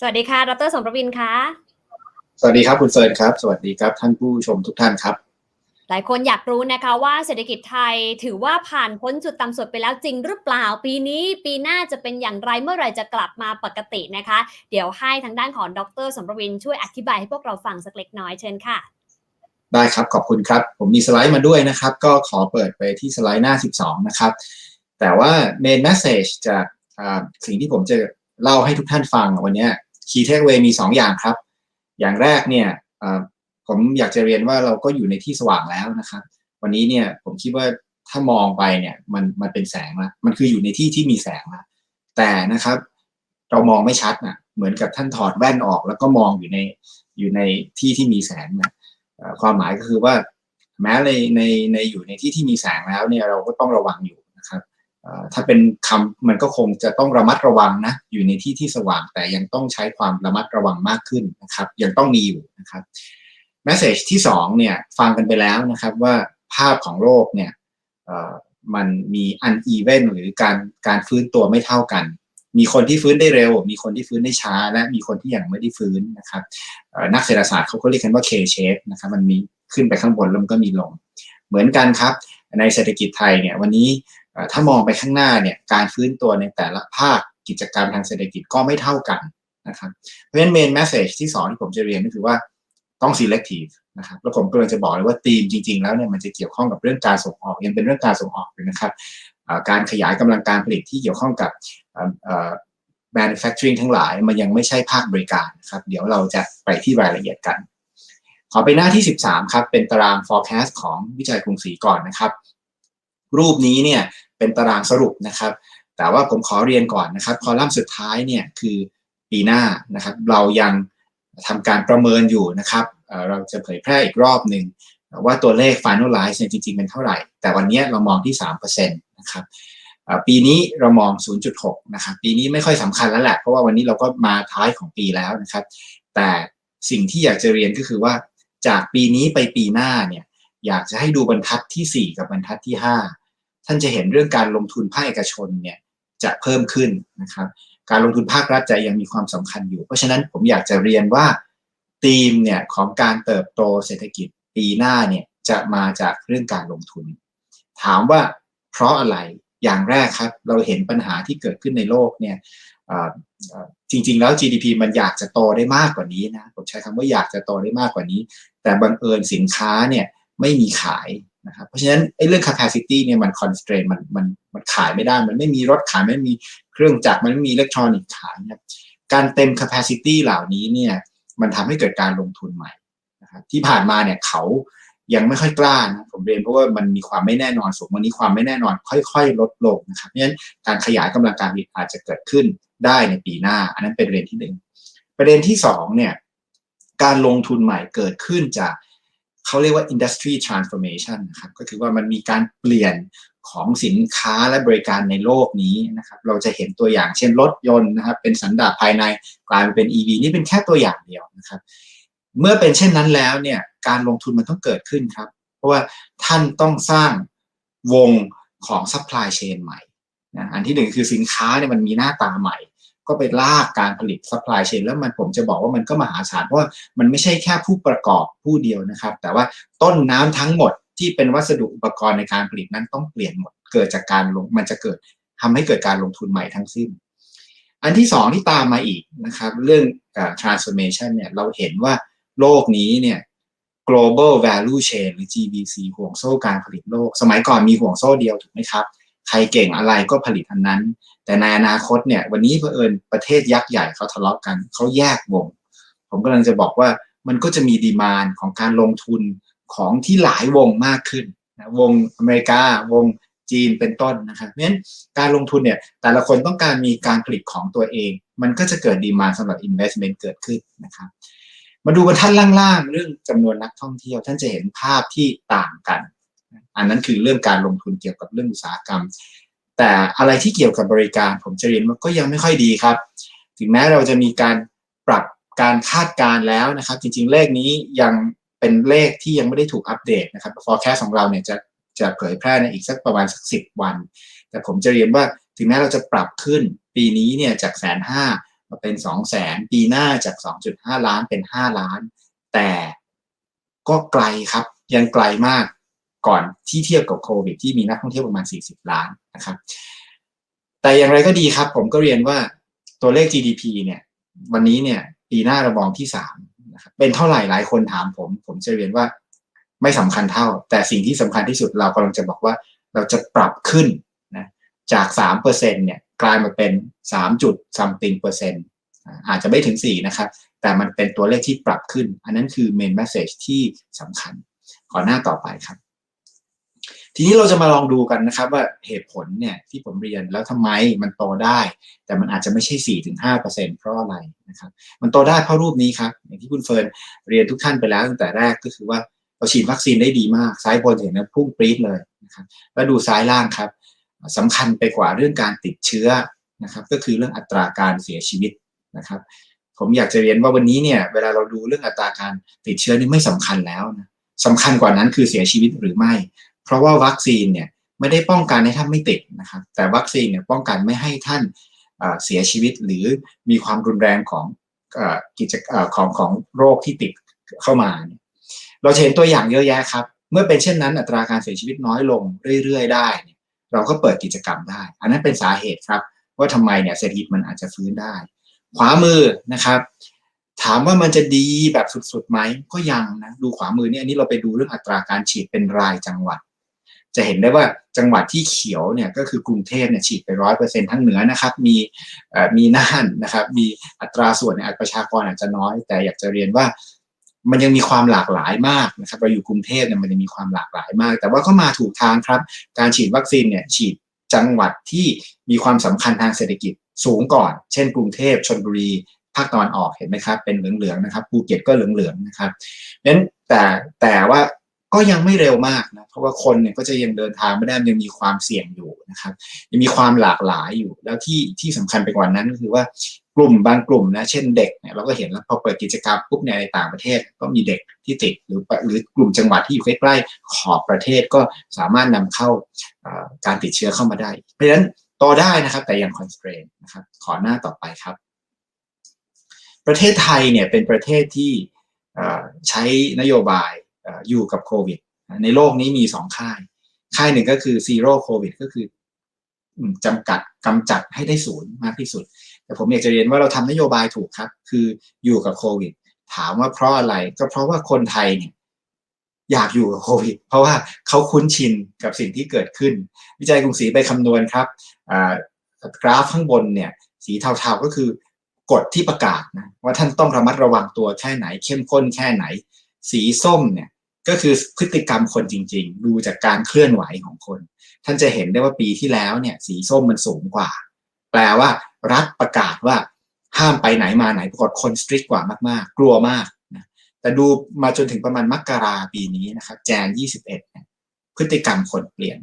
สวัสดีค่ะ ดรสมรวินค่ะ สวัสดีครับคุณเฟิร์นครับ สวัสดีครับท่านผู้ชมทุกท่านครับ หลายคนอยากรู้นะคะว่าเศรษฐกิจไทยถือว่าผ่านพ้นจุดต่ำสุดไปแล้วจริงหรือเปล่า ปีนี้ปีหน้าจะเป็นอย่างไรเมื่อไหร่จะกลับมาปกตินะคะ เดี๋ยวให้ทางด้านของดรสมรวินช่วยอธิบายให้พวกเราฟังสักเล็กน้อยเชิญค่ะ ได้ครับขอบคุณครับ ผมมีสไลด์มาด้วยนะครับ ก็ขอเปิดไปที่สไลด์หน้า 12 นะครับ แต่ว่า main message จากอ่าสิ่งที่ผมจะเล่าให้ทุกท่านฟังวัน เนี้ย key takeaway มี 2 อย่างครับ อย่างแรกเนี่ยผมอยากจะเรียนว่าเราก็อยู่ในที่สว่างแล้วนะครับ วันนี้เนี่ยผมคิดว่าถ้ามองไปเนี่ยมันมันเป็นแสงละมันคืออยู่ในที่ที่มีแสงละแต่นะครับ เรามองไม่ชัดนะเหมือนกับท่านถอดแว่นออก แล้วก็มองอยู่ในอยู่ในที่ที่มีแสงนะความหมายก็คือว่า แม้ในในในอยู่ในที่ที่มีแสงแล้วเนี่ยเราก็ต้องระวังอยู่ ถ้าเป็นคำมันก็คงจะต้องระมัดระวังนะอยู่ในที่ที่สว่างแต่ยังต้องใช้ความระมัดระวังมากขึ้นนะครับยังต้องมีอยู่นะครับ m e s s a g e ที่สองเนี่ยฟังกันไปแล้วนะครับว่าภาพของโลกเนี่ยเอ่อมันมี uneven หรือการการฟื้นตัวไม่เท่ากัน มีคนที่ฟื้นได้เร็ว มีคนที่ฟื้นได้ช้า และมีคนที่ยังไม่ได้ฟื้นนะครับนักเศรษฐศาสตร์เขาก็เรียกกันว่า K shape นะครับมันมีขึ้นไปข้างบนแล้วมันก็มีลง เหมือนกันครับในเศรษฐกิจไทยเนี่ยวันนี้ ถ้ามองไปข้างหน้าเนี่ยการฟื้นตัวในแต่ละภาคกิจกรรมทางเศรษฐกิจก็ไม่เท่ากันนะครับเพราะฉะนั้น main message ที่สองที่ผมจะเรียนก็คือว่าต้อง selective นะครับแล้วผมกำลังจะบอกเลยว่าธีมจริง ๆ แล้วเนี่ยมันจะเกี่ยวข้องกับเรื่องการส่งออกยังเป็นเรื่องการส่งออกอยู่นะครับการขยายกำลังการผลิตที่เกี่ยวข้องกับ manufacturing ทั้งหลายมันยังไม่ใช่ภาคบริการนะครับ เดี๋ยวเราจะไปที่รายละเอียดกัน ขอไปหน้าที่ 13 ครับ เป็นตาราง forecast ของวิจัยกรุงศรีก่อนนะครับ รูปนี้เนี่ย เป็นตารางสรุปนะครับ แต่ว่าผมขอเรียนก่อนนะครับ คอลัมน์สุดท้ายเนี่ยคือปีหน้านะครับ เรายังทำการประเมินอยู่นะครับ เราจะเผยแพร่อีกรอบหนึ่งว่าตัวเลข finalize เนี่ยจริงๆเป็นเท่าไหร่ แต่วันนี้เรามองที่ 3%นะครับปีนี้เรามอง 0.6 นะครับ ปีนี้ไม่ค่อยสำคัญแล้วแหละ เพราะว่าวันนี้เราก็มาท้ายของปีแล้วนะครับ แต่สิ่งที่อยากจะเรียนก็คือว่าจากปีนี้ไปปีหน้าเนี่ย อยากจะให้ดูบรรทัดทีสี่4 กับบรรทัดที่ 5 ท่านจะเห็นเรื่องการลงทุนภาคเอกชนเนี่ยจะเพิ่มขึ้นนะครับ การลงทุนภาครัฐจะยังมีความสำคัญอยู่ เพราะฉะนั้นผมอยากจะเรียนว่าธีมเนี่ยของการเติบโตเศรษฐกิจปีหน้าเนี่ยจะมาจากเรื่องการลงทุน ถามว่าเพราะอะไรอย่างแรกครับ เราเห็นปัญหาที่เกิดขึ้นในโลกเนี่ยจริงๆแล้ว GDP มันอยากจะโตได้มากกว่านี้นะผมใช้คำว่าอยากจะโตได้มากกว่านี้ แต่บังเอิญสินค้าเนี่ยไม่มีขาย นะครับเพราะฉะนั้นไอ้เรื่อง capacity เนี่ยมัน constraint มันมันมันขายไม่ได้ มันไม่มีรถขายไม่มีเครื่องจักรมันไม่มีอิเล็กทรอนิกส์ขายนะครับการเต็ม capacity เหล่านี้เนี่ยมันทำให้เกิดการลงทุนใหม่นะครับที่ผ่านมาเนี่ยเขายังไม่ค่อยกล้านะผมเรียนเพราะว่ามันมีความไม่แน่นอนสูงวันนี้ความไม่แน่นอนค่อย ๆ ลดลงนะครับเพราะฉะนั้นการขยายกำลังการผลิตอาจจะเกิดขึ้นได้ในปีหน้า อันนั้นเป็นประเด็นที่หนึ่งประเด็นที่สองเนี่ยการลงทุนใหม่เกิดขึ้นจาก เขาเรียกว่า industry transformation นะครับก็คือว่ามันมีการเปลี่ยนของสินค้าและบริการในโลกนี้นะครับเราจะเห็นตัวอย่างเช่นรถยนต์นะครับเป็นสันดาปภายในกลายมาเป็น EV นี่เป็นแค่ตัวอย่างเดียวนะครับเมื่อเป็นเช่นนั้นแล้วเนี่ยการลงทุนมันต้องเกิดขึ้นครับ เพราะว่าท่านต้องสร้างวงของ supply chain ใหม่นะอันที่หนึ่งคือสินค้าเนี่ยมันมีหน้าตาใหม่ ก็ไปลากการผลิต supply chain แล้วมันผมจะบอกว่ามันก็มหาศาลเพราะว่ามันไม่ใช่แค่ผู้ประกอบผู้เดียวนะครับ แต่ว่าต้นน้ำทั้งหมดที่เป็นวัสดุอุปกรณ์ในการผลิตนั้นต้องเปลี่ยนหมดเกิดจากการลงมันจะเกิดทำให้เกิดการลงทุนใหม่ทั้งสิ้น อันที่สองที่ตามมาอีกนะครับ เรื่องการ transformation เนี่ยเราเห็นว่าโลกนี้เนี่ย global value chain หรือ GVC ห่วงโซ่การผลิตโลก สมัยก่อนมีห่วงโซ่เดียวถูกไหมครับ ใครเก่งอะไรก็ผลิตอันนั้น แต่ในอนาคตเนี่ย วันนี้เผอิญประเทศยักษ์ใหญ่เขาทะเลาะกันเขาแยกวง ผมกำลังจะบอกว่ามันก็จะมีดีมานของการลงทุนของที่หลายวงมากขึ้นนะวงอเมริกาวงจีนเป็นต้นนะครับเพราะฉะนั้นการลงทุนเนี่ยแต่ละคนต้องการมีการผลิตของตัวเอง มันก็จะเกิดดีมานสำหรับ investment เกิดขึ้นนะครับมาดูบรรทัดล่างๆ เรื่องจำนวนนักท่องเที่ยว ท่านจะเห็นภาพที่ต่างกัน อันนั้นคือเรื่องการลงทุนเกี่ยวกับเรื่องอุตสาหกรรม แต่อะไรที่เกี่ยวกับบริการผมจะเรียนว่าก็ยังไม่ค่อยดีครับ ถึงแม้เราจะมีการปรับการคาดการณ์แล้วนะครับ จริงๆ เลขนี้ยังเป็นเลขที่ยังไม่ได้ถูกอัปเดตนะครับ forecast ของเราเนี่ยจะจะเผยแพร่ในอีกสักประมาณสักสิบวัน แต่ผมจะเรียนว่าถึงแม้เราจะปรับขึ้นปีนี้เนี่ยจากแสนห้ามาเป็น2 0 0แสนปีหน้าจาก 2.5 ล้านเป็น 5 ล้าน แต่ก็ไกลครับยังไกลมาก ก่อนที่เทียบกับโควิด ที่มีนักท่องเที่ยวประมาณ 40 ล้านนะครับ แต่อย่างไรก็ดีครับ ผมก็เรียนว่าตัวเลข GDP เนี่ย วันนี้เนี่ย ปีหน้าเรามองที่สามนะครับเป็นเท่าไหร่หลายคนถามผม ผมจะเรียนว่าไม่สำคัญเท่า แต่สิ่งที่สำคัญที่สุดเรากำลังจะบอกว่าเราจะปรับขึ้นนะจากสามเปอร์เซ็นเนี่ยกลายมาเป็นสามจุด something เปอร์เซ็นต์อาจจะไม่ถึงสี่นะครับ แต่มันเป็นตัวเลขที่ปรับขึ้น อันนั้นคือ main message ที่สำคัญ ขอหน้าต่อไปครับ ทีนี้เราจะมาลองดูกันนะครับว่าเหตุผลเนี่ยที่ผมเรียนแล้วทำไมมันโตได้ แต่มันอาจจะไม่ใช่สี่ถึงห้าเปอร์เซ็นเพราะอะไรนะครับมันโตได้เพราะรูปนี้ครับอย่างที่คุณเฟิร์นเรียนทุกท่านไปแล้วตั้งแต่แรกก็คือว่าเราฉีดวัคซีนได้ดีมากซ้ายบนเห็นนะพุ่งปรี๊ดเลยนะครับแล้วดูซ้ายล่างครับสำคัญไปกว่าเรื่องการติดเชื้อนะครับก็คือเรื่องอัตราการเสียชีวิตนะครับผมอยากจะเรียนว่าวันนี้เนี่ยเวลาเราดูเรื่องอัตราการติดเชื้อนี่ไม่สำคัญแล้วนะสำคัญกว่านั้นคือเสียชีวิตหรือไม่ เพราะว่าวัคซีนเนี่ยไม่ได้ป้องกันให้ท่านไม่ติดนะครับ แต่วัคซีนเนี่ยป้องกันไม่ให้ท่านเสียชีวิตหรือมีความรุนแรงของกิจของของโรคที่ติดเข้ามา เราเห็นตัวอย่างเยอะแยะครับ เมื่อเป็นเช่นนั้นอัตราการเสียชีวิตน้อยลงเรื่อยๆ ได้ เราก็เปิดกิจกรรมได้ อันนั้นเป็นสาเหตุครับ ว่าทำไมเนี่ยเศรษฐกิจมันอาจจะฟื้นได้ ขวามือนะครับ ถามว่ามันจะดีแบบสุดๆไหมก็ยังนะดูขวามือเนี่ยอันนี้เราไปดูเรื่องอัตราการฉีดเป็นรายจังหวัด จะเห็นได้ว่าจังหวัดที่เขียวเนี่ยก็คือกรุงเทพเนี่ยฉีดไปร้อยเปอร์เซ็นทั้งเหนือนะครับ มีมีน่านนะครับ มีอัตราส่วนในประชากรอาจจะน้อย แต่อยากจะเรียนว่ามันยังมีความหลากหลายมากนะครับเราอยู่กรุงเทพเนี่ยมันจะมีความหลากหลายมาก แต่ว่าก็มาถูกทางครับ การฉีดวัคซีนเนี่ยฉีดจังหวัดที่มีความสำคัญทางเศรษฐกิจสูงก่อน เช่น กรุงเทพชนบุรีภาคตะวันออกเห็นไหมครับ เป็นเหลืองๆนะครับภูเก็ตก็เหลืองๆนะครับนั้นแต่แต่ว่า ก็ยังไม่เร็วมากนะเพราะว่าคนเนี่ยก็จะยังเดินทางไม่ได้ยังมีความเสี่ยงอยู่นะครับยังมีความหลากหลายอยู่ แล้วที่ที่สำคัญไปกว่านั้นก็คือว่ากลุ่มบางกลุ่มนะเช่นเด็กเนี่ยเราก็เห็นแล้วพอเปิดกิจกรรมปุ๊บในต่างประเทศก็มีเด็กที่ติดหรือหรือกลุ่มจังหวัดที่อยู่ใกล้ๆขอบประเทศก็สามารถนำเข้าการติดเชื้อเข้ามาได้ เพราะฉะนั้นโตได้นะครับแต่ยังคอนสเตรนนะครับขอหน้าต่อไปครับ ประเทศไทยเนี่ยเป็นประเทศที่ใช้นโยบาย อยู่กับโควิด ในโลกนี้มีสองค่าย ค่ายหนึ่งก็คือซีโร่โควิดก็คือจำกัดกำจัดให้ได้ศูนย์มากที่สุด แต่ผมอยากจะเรียนว่าเราทำนโยบายถูกครับ คืออยู่กับโควิด ถามว่าเพราะอะไรก็เพราะว่าคนไทยเนี่ยอยากอยู่กับโควิด เพราะว่าเขาคุ้นชินกับสิ่งที่เกิดขึ้น วิจัยกรุงศรีไปคำนวณครับกราฟข้างบนเนี่ยสีเทาๆก็คือกฎที่ประกาศนะว่าท่านต้องระมัดระวังตัวแค่ไหนเข้มข้นแค่ไหน สีส้มเนี่ย ก็คือพฤติกรรมคนจริง ๆ ดูจากการเคลื่อนไหวของคน ท่านจะเห็นได้ว่าปีที่แล้วเนี่ย สีส้มมันสูงกว่า แปลว่า รัฐประกาศว่าห้ามไปไหนมาไหนปรากฏคนสตริกกว่ามากๆ กลัวมากนะแต่ดูมาจนถึงประมาณมกราปีนี้นะครับแจน21เนี่ยพฤติกรรมคนเปลี่ยน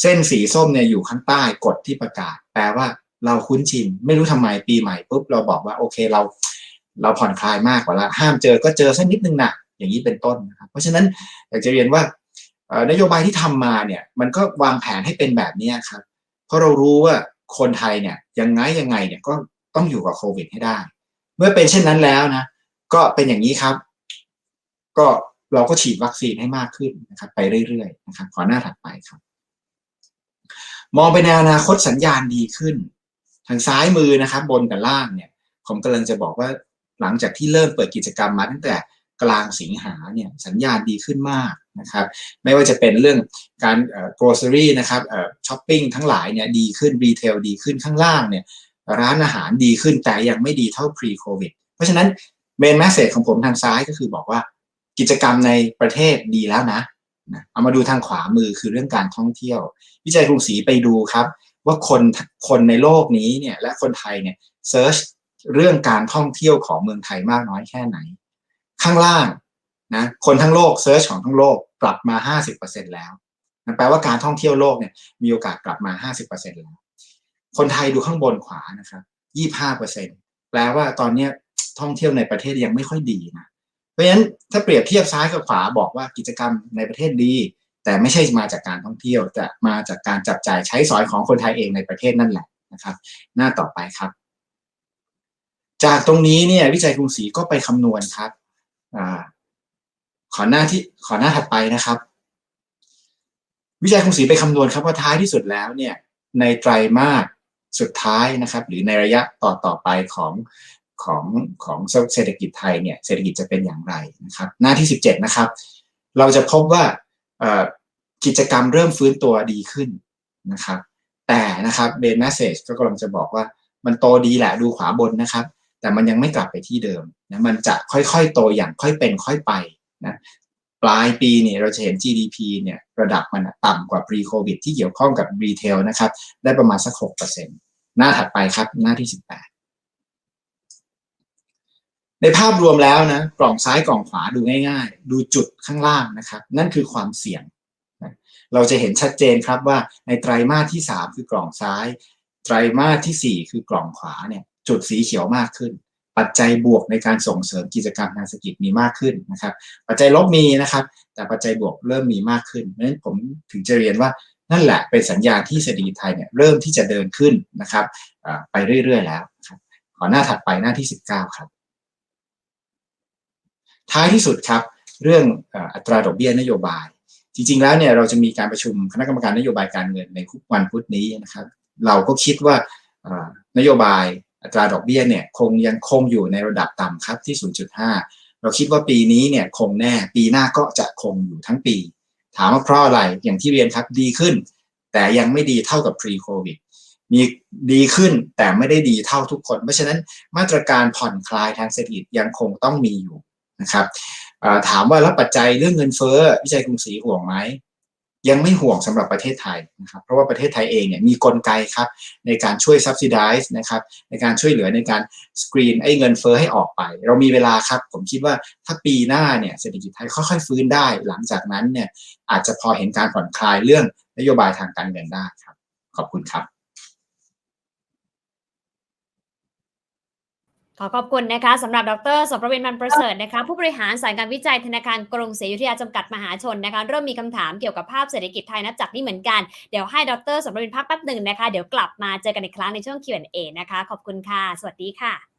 เส้นสีส้มเนี่ยอยู่ข้างใต้กฎที่ประกาศ แปลว่าเราคุ้นชิน ไม่รู้ทำไมปีใหม่ปุ๊บเราบอกว่าโอเคเรา เราผ่อนคลายมากกว่าละห้ามเจอก็เจอสักนิดนึงนะ อย่างนี้เป็นต้นนะครับเพราะฉะนั้นอยากจะเรียนว่านโยบายที่ทำมาเนี่ยมันก็วางแผนให้เป็นแบบนี้ครับเพราะเรารู้ว่าคนไทยเนี่ยยังไงยังไงเนี่ยก็ต้องอยู่กับโควิดให้ได้ เมื่อเป็นเช่นนั้นแล้วนะก็เป็นอย่างนี้ครับ ก็เราก็ฉีดวัคซีนให้มากขึ้นนะครับ ไปเรื่อยๆนะครับ ขอหน้าถัดไปครับ มองไปในอนาคตสัญญาณดีขึ้น ทางซ้ายมือนะครับ บนกับล่างเนี่ย ผมกำลังจะบอกว่าหลังจากที่เริ่มเปิดกิจกรรมมาตั้งแต่ กลางสิงหาเนี่ยสัญญาณดีขึ้นมากนะครับไม่ว่าจะเป็นเรื่องการเอ่อ grocery นะครับเอ่อช้อปปิ้งทั้งหลายเนี่ยดีขึ้นรีเทลดีขึ้นข้างล่างเนี่ยร้านอาหารดีขึ้นแต่ยังไม่ดีเท่า pre covid เพราะฉะนั้นเมนแมสเซจของผมทางซ้ายก็คือบอกว่ากิจกรรมในประเทศดีแล้วนะนะเอามาดูทางขวามือคือเรื่องการท่องเที่ยว วิจัยกรุงศรีไปดูครับ ว่าคนคนในโลกนี้เนี่ยและคนไทยเนี่ยเซิร์ชเรื่องการท่องเที่ยวของเมืองไทยมากน้อยแค่ไหน ข้างล่างนะคนทั้งโลกเซิร์ชของทั้งโลกกลับมา 50%แล้วนั่นแปลว่าการท่องเที่ยวโลกเนี่ยมีโอกาสกลับมา 50%แล้ว คนไทยดูข้างบนขวานะครับ25%แปลว่าตอนนี้ท่องเที่ยวในประเทศยังไม่ค่อยดีนะเพราะฉะนั้นถ้าเปรียบเทียบซ้ายกับขวาบอกว่ากิจกรรมในประเทศดี แต่ไม่ใช่มาจากการท่องเที่ยวแต่มาจากการจับจ่ายใช้สอยของคนไทยเองในประเทศนั่นแหละนะครับ หน้าต่อไปครับ จากตรงนี้เนี่ยวิจัยกรุงศรีก็ไปคำนวณครับ อาขอหน้าที่ขอหน้าถัดไปนะครับ วิจัยกรุงศรีไปคำนวณครับว่าท้ายที่สุดแล้วเนี่ยในไตรมาสสุดท้ายนะครับ หรือในระยะต่อต่อไปของของของเศรษฐกิจไทยเนี่ยเศรษฐกิจจะเป็นอย่างไรนะครับ หน้าที่ 17 นะครับ เราจะพบว่ากิจกรรมเริ่มฟื้นตัวดีขึ้นนะครับ แต่นะครับเบนแมสเซจก็กำลังจะบอกว่ามันโตดีแหละดูขวาบนนะครับ แต่มันยังไม่กลับไปที่เดิมนะมันจะค่อยๆโตอย่างค่อยเป็นค่อยไปนะปลายปีเนี่ยเราจะเห็น GDP เนี่ยระดับมันต่ำกว่า pre covid ที่เกี่ยวข้องกับรีเทลนะครับ ได้ประมาณสัก 6%หน้าถัดไปครับหน้าที่ 18 ในภาพรวมแล้วนะกล่องซ้ายกล่องขวาดูง่าย ๆ ดูจุดข้างล่างนะครับ นั่นคือความเสี่ยง เราจะเห็นชัดเจนครับว่าในไตรมาสที่ 3 คือกล่องซ้าย ไตรมาสที่ 4 คือกล่องขวาเนี่ย จุดสีเขียวมากขึ้น ปัจจัยบวกในการส่งเสริมกิจกรรมทางเศรษฐกิจมีมากขึ้นนะครับ ปัจจัยลบมีนะครับ แต่ปัจจัยบวกเริ่มมีมากขึ้นเพราะฉะนั้นผมถึงจะเรียนว่านั่นแหละเป็นสัญญาณที่เศรษฐกิจไทยเนี่ยเริ่มที่จะเดินขึ้นนะครับไปเรื่อยๆแล้วครับขอหน้าถัดไปหน้าที่ 19 ครับ ท้ายที่สุดครับ เรื่องอัตราดอกเบี้ยนโยบาย จริง ๆ แล้วเนี่ยเราจะมีการประชุมคณะกรรมการนโยบายการเงินในวันพุธนี้นะครับ เราก็คิดว่านโยบาย อัตราดอกเบี้ยเนี่ยคงยังคงอยู่ในระดับต่ำครับที่ 0.5 เราคิดว่าปีนี้เนี่ยคงแน่ปีหน้าก็จะคงอยู่ทั้งปี ถามว่าเพราะอะไรอย่างที่เรียนครับดีขึ้น แต่ยังไม่ดีเท่ากับ pre covid มีดีขึ้นแต่ไม่ได้ดีเท่าทุกคน เพราะฉะนั้นมาตรการผ่อนคลายทางเศรษฐกิจยังคงต้องมีอยู่นะครับถามว่าแล้วปัจจัยเรื่องเงินเฟ้อวิจัยกรุงศรีห่วงไหม ยังไม่ห่วงสำหรับประเทศไทยนะครับเพราะว่าประเทศไทยเองเนี่ยมีกลไกครับในการช่วย subsidize นะครับในการช่วยเหลือในการสกรีนไอ้เงินเฟ้อให้ออกไป เรามีเวลาครับ ผมคิดว่าถ้าปีหน้าเนี่ยเศรษฐกิจไทยค่อยๆ ฟื้นได้ หลังจากนั้นเนี่ยอาจจะพอเห็นการผ่อนคลายเรื่องนโยบายทางการเงินได้ครับ ขอบคุณครับ ขอขอบคุณนะคะสำหรับดรสประวินมันประเสริฐนะคะผู้บริหารสายการวิจัยธนาคารกรุงศรีอยุธยาจำกัดมหาชนนะคะเริ่มมีคำถามเกี่ยวกับภาพเศรษฐกิจไทยนับจากนี้เหมือนกัน เดี๋ยวให้ดรสประวินพักแป๊บหนึ่งนะคะ เดี๋ยวกลับมาเจอกันอีกครั้งในช่วง Q&A นะคะ ขอบคุณค่ะ สวัสดีค่ะ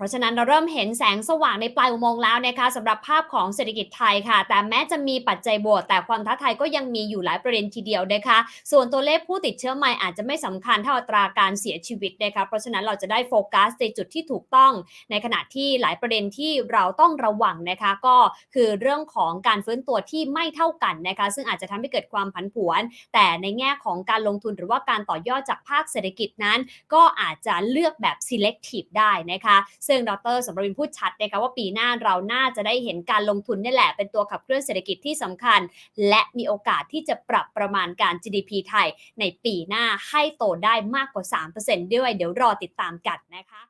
รับเพราะฉะนั้นเราเริ่มเห็นแสงสว่างในปลายอุโมงค์แล้วนะคะสำหรับภาพของเศรษฐกิจไทยค่ะ แต่แม้จะมีปัจจัยบวกแต่ความท้าทายก็ยังมีอยู่หลายประเด็นทีเดียวนะคะ ส่วนตัวเลขผู้ติดเชื้อใหม่อาจจะไม่สำคัญเท่าอัตราการเสียชีวิตนะคะเพราะฉะนั้นเราจะได้โฟกัสในจุดที่ถูกต้อง ในขณะที่หลายประเด็นที่เราต้องระวังนะคะก็คือเรื่องของการฟื้นตัวที่ไม่เท่ากันนะคะ ซึ่งอาจจะทำให้เกิดความผันผวน แต่ในแง่ของการลงทุนหรือว่าการต่อยอดจากภาคเศรษฐกิจนั้น ก็อาจจะเลือกแบบ selective ได้นะคะซึ่งดรสมรวินพูดชัดนะคะว่าปีหน้าเราน่าจะได้เห็นการลงทุนนี่แหละ เป็นตัวขับเคลื่อนเศรษฐกิจที่สำคัญ และมีโอกาสที่จะปรับประมาณการ GDP ไทยในปีหน้าให้โตได้มากกว่า 3%ด้วยเดี๋ยวรอติดตามกันนะคะ